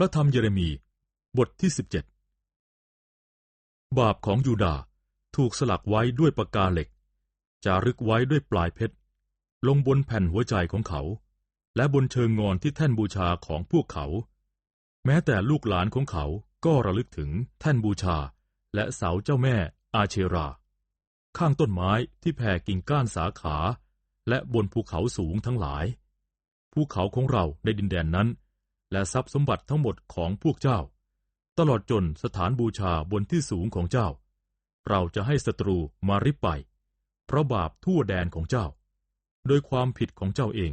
ระธรรมเยเรมี บทที่สิบเจ็ดบาปของยูดาถูกสลักไว้ด้วยปากกาเหล็ก จารึกไว้ด้วยปลายเพชร ลงบนแผ่นหัวใจของเขา และบนเชิงงอนที่แท่นบูชาของพวกเขา แม้แต่ลูกหลานของเขาก็ระลึกถึงแท่นบูชา และเสาเจ้าแม่อาเชรา ข้างต้นไม้ที่แผ่กิ่งก้านสาขา และบนภูเขาสูงทั้งหลาย ภูเขาของเราในดินแดนนั้น และทรัพย์สมบัติทั้งหมดของพวกเจ้า ตลอดจนสถานบูชาบนที่สูงของเจ้า เราจะให้ศัตรูมาริบไป เพราะบาปทั่วแดนของเจ้า โดยความผิดของเจ้าเอง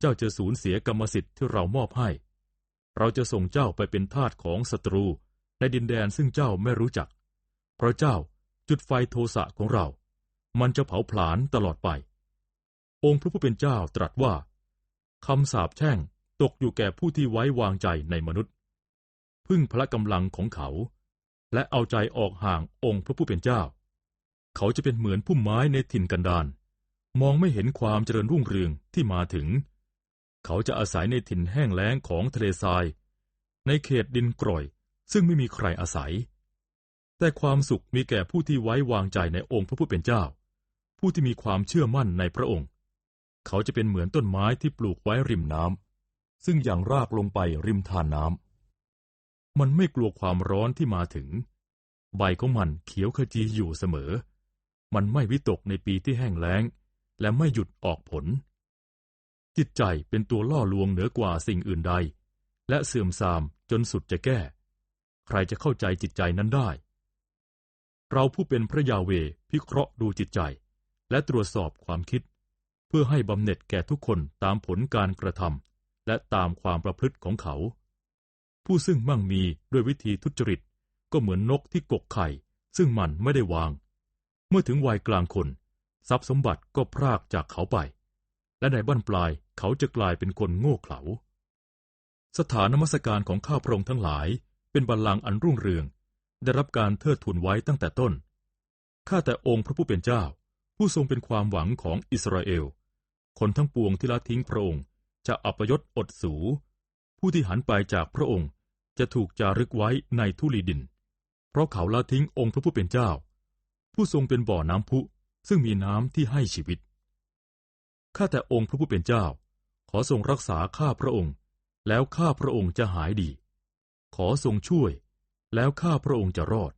เจ้าจะสูญเสียกรรมสิทธิ์ที่เรามอบให้ เราจะส่งเจ้าไปเป็นทาสของศัตรูในดินแดนซึ่งเจ้าไม่รู้จัก เพราะเจ้าจุดไฟโทสะของเรา มันจะเผาผลาญตลอดไป องค์พระผู้เป็นเจ้าตรัสว่าคำสาปแช่ง ตกอยู่แก่ผู้ที่ไว้วางใจในมนุษย์ พึ่งพละกำลังของเขา และเอาใจออกห่างองค์พระผู้เป็นเจ้า เขาจะเป็นเหมือนพุ่มไม้ในถิ่นกันดารมองไม่เห็นความเจริญรุ่งเรืองที่มาถึง เขาจะอาศัยในถิ่นแห้งแล้งของทะเลทราย ในเขตดินกร่อย ซึ่งไม่มีใครอาศัย แต่ความสุขมีแก่ผู้ที่ไว้วางใจในองค์พระผู้เป็นเจ้า ผู้ที่มีความเชื่อมั่นในพระองค์ เขาจะเป็นเหมือนต้นไม้ที่ปลูกไว้ริมน้ำ ซึ่งอย่างรากลงไปริมทานน้ำ มันไม่กลัวความร้อนที่มาถึง ใบของมันเขียวขจีอยู่เสมอ มันไม่วิตกในปีที่แห้งแล้ง และไม่หยุดออกผล จิตใจเป็นตัวล่อลวงเหนือกว่าสิ่งอื่นใด และเสื่อมทรามจนสุดจะแก้ ใครจะเข้าใจจิตใจนั้นได้ เราผู้เป็นพระยาเวพิเคราะห์ดูจิตใจ และตรวจสอบความคิด เพื่อให้บำเหน็จแก่ทุกคนตามผลการกระทำ และตามความประพฤติของเขา ผู้ซึ่งมั่งมีด้วยวิธีทุจริต ก็เหมือนนกที่กกไข่ ซึ่งมันไม่ได้วาง เมื่อถึงวัยกลางคน ทรัพย์สมบัติก็พรากจากเขาไป และในบ้านปลายเขาจะกลายเป็นคนโง่เขลา สถานนมัสการของข้าพระองค์ทั้งหลายเป็นบัลลังก์อันรุ่งเรือง ได้รับการเทิดทูนไว้ตั้งแต่ต้น ข้าแต่องค์พระผู้เป็นเจ้า ผู้ทรงเป็นความหวังของอิสราเอล คนทั้งปวงที่ละทิ้งพระองค์ จะอัปยศอดสู ผู้ที่หันไปจากพระองค์จะถูกจารึกไว้ในทุลีดิน เพราะเขาละทิ้งองค์พระผู้เป็นเจ้า ผู้ทรงเป็นบ่อน้ำพุซึ่งมีน้ำที่ให้ชีวิต ข้าแต่องค์พระผู้เป็นเจ้า ขอทรงรักษาข้าพระองค์ แล้วข้าพระองค์จะหายดี ขอทรงช่วย แล้วข้าพระองค์จะรอด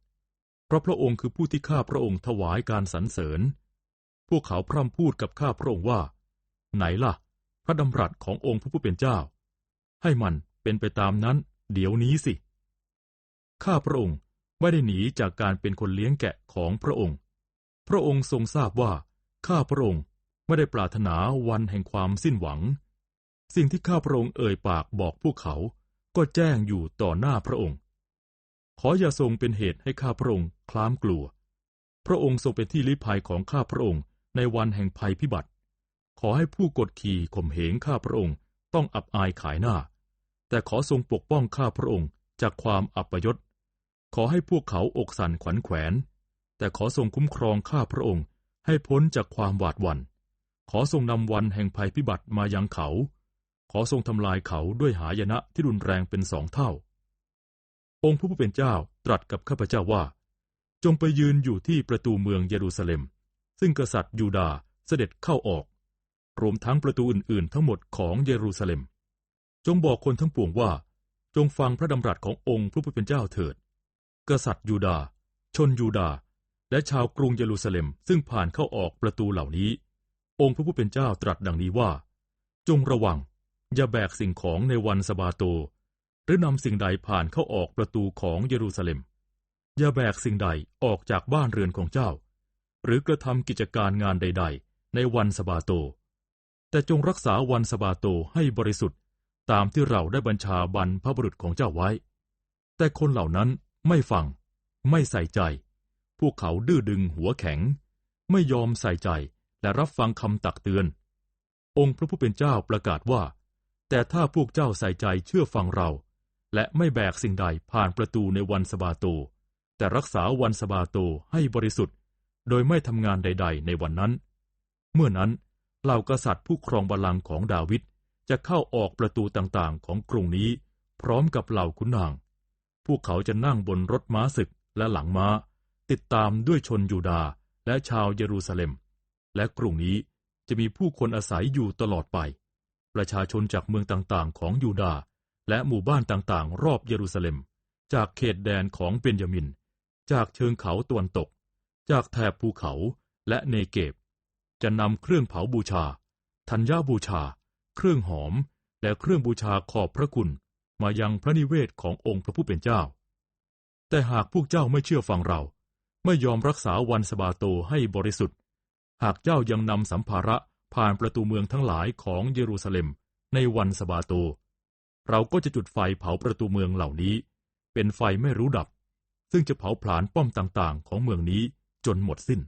เพราะพระองค์คือผู้ที่ข้าพระองค์ถวายการสรรเสริญ พวกเขาพร่ำพูดกับข้าพระองค์ว่า ไหนล่ะ พระดำรัสขององค์พระผู้เป็นเจ้า ให้มันเป็นไปตามนั้น เดี๋ยวนี้สิ ข้าพระองค์ไม่ได้หนีจากการเป็นคนเลี้ยงแกะของพระองค์ พระองค์ทรงทราบว่า ข้าพระองค์ไม่ได้ปรารถนาวันแห่งความสิ้นหวัง สิ่งที่ข้าพระองค์เอ่ยปากบอกพวกเขา ก็แจ้งอยู่ต่อหน้าพระองค์ ขออย่าทรงเป็นเหตุให้ข้าพระองค์คล้ามกลัว พระองค์ทรงเป็นที่ลี้ภัยของข้าพระองค์ในวันแห่งภัยพิบัติ อให้ผู้กดขี่ข่มเหงข้าพระองค์ต้องอับอายขายหน้า แต่ขอทรงปกป้องข้าพระองค์จากความอับยศ ขอให้พวกเขาอกสั่นขวัญแขวน แต่ขอทรงคุ้มครองข้าพระองค์ให้พ้นจากความหวาดหวัน่น ขอทรงนำวันแห่งภัยพิบัติมายังเขา ขอทรงทำลายเขาด้วยหายนะที่รุนแรงเป็นสองเท่า องค์พระผู้เป็นเจ้าตรัสกับข้าพเจ้าว่า จงไปยืนอยู่ที่ประตูเมืองเยรูซาเล็ม ซึ่งกษัตริย์ยูดาเสด็จเข้าออก รวมทั้งประตูอื่น ๆ ทั้งหมดของเยรูซาเล็ม จงบอกคนทั้งปวงว่า จงฟังพระดำรัสขององค์พระผู้เป็นเจ้าเถิด กษัตริย์ยูดา ชนยูดา และชาวกรุงเยรูซาเล็มซึ่งผ่านเข้าออกประตูเหล่านี้ องค์พระผู้เป็นเจ้าตรัสดังนี้ว่า จงระวัง อย่าแบกสิ่งของในวันสบาโต หรือนำสิ่งใดผ่านเข้าออกประตูของเยรูซาเล็ม อย่าแบกสิ่งใดออกจากบ้านเรือนของเจ้า หรือกระทำกิจการงานใด ๆ ในวันสบาโต แต่จงรักษาวันสบาโตให้บริสุทธิ์ ตามที่เราได้บัญชาบรรพบุรุษของเจ้าไว้ แต่คนเหล่านั้นไม่ฟัง ไม่ใส่ใจ พวกเขาดื้อดึงหัวแข็ง ไม่ยอมใส่ใจและรับฟังคำตักเตือน องค์พระผู้เป็นเจ้าประกาศว่า แต่ถ้าพวกเจ้าใส่ใจเชื่อฟังเรา และไม่แบกสิ่งใดผ่านประตูในวันสบาโต แต่รักษาวันสบาโตให้บริสุทธิ์ โดยไม่ทำงานใด ๆ ในวันนั้น เมื่อนั้น เหล่ากษัตริย์ผู้ครองบัลลังก์ของดาวิดจะเข้าออกประตูต่างๆ ของกรุงนี้ พร้อมกับเหล่าขุนนาง พวกเขาจะนั่งบนรถม้าศึกและหลังม้า ติดตามด้วยชนยูดาห์และชาวเยรูซาเล็ม และกรุงนี้จะมีผู้คนอาศัยอยู่ตลอดไป ประชาชนจากเมืองต่างๆ ของยูดาห์และหมู่บ้านต่างๆ รอบเยรูซาเล็ม จากเขตแดนของเบนยามิน จากเชิงเขาตะวันตก จากแถบภูเขาและเนเกบ จะนำเครื่องเผาบูชา ธัญญาบูชา เครื่องหอม และเครื่องบูชาขอบพระคุณ มายังพระนิเวศขององค์พระผู้เป็นเจ้า แต่หากพวกเจ้าไม่เชื่อฟังเรา ไม่ยอมรักษาวันสบาโตให้บริสุทธิ์ หากเจ้ายังนำสัมภาระผ่านประตูเมืองทั้งหลายของเยรูซาเล็มในวันสบาโต เราก็จะจุดไฟเผาประตูเมืองเหล่านี้ เป็นไฟไม่รู้ดับ ซึ่งจะเผาผลาญป้อมต่างๆ ของเมืองนี้จนหมดสิ้น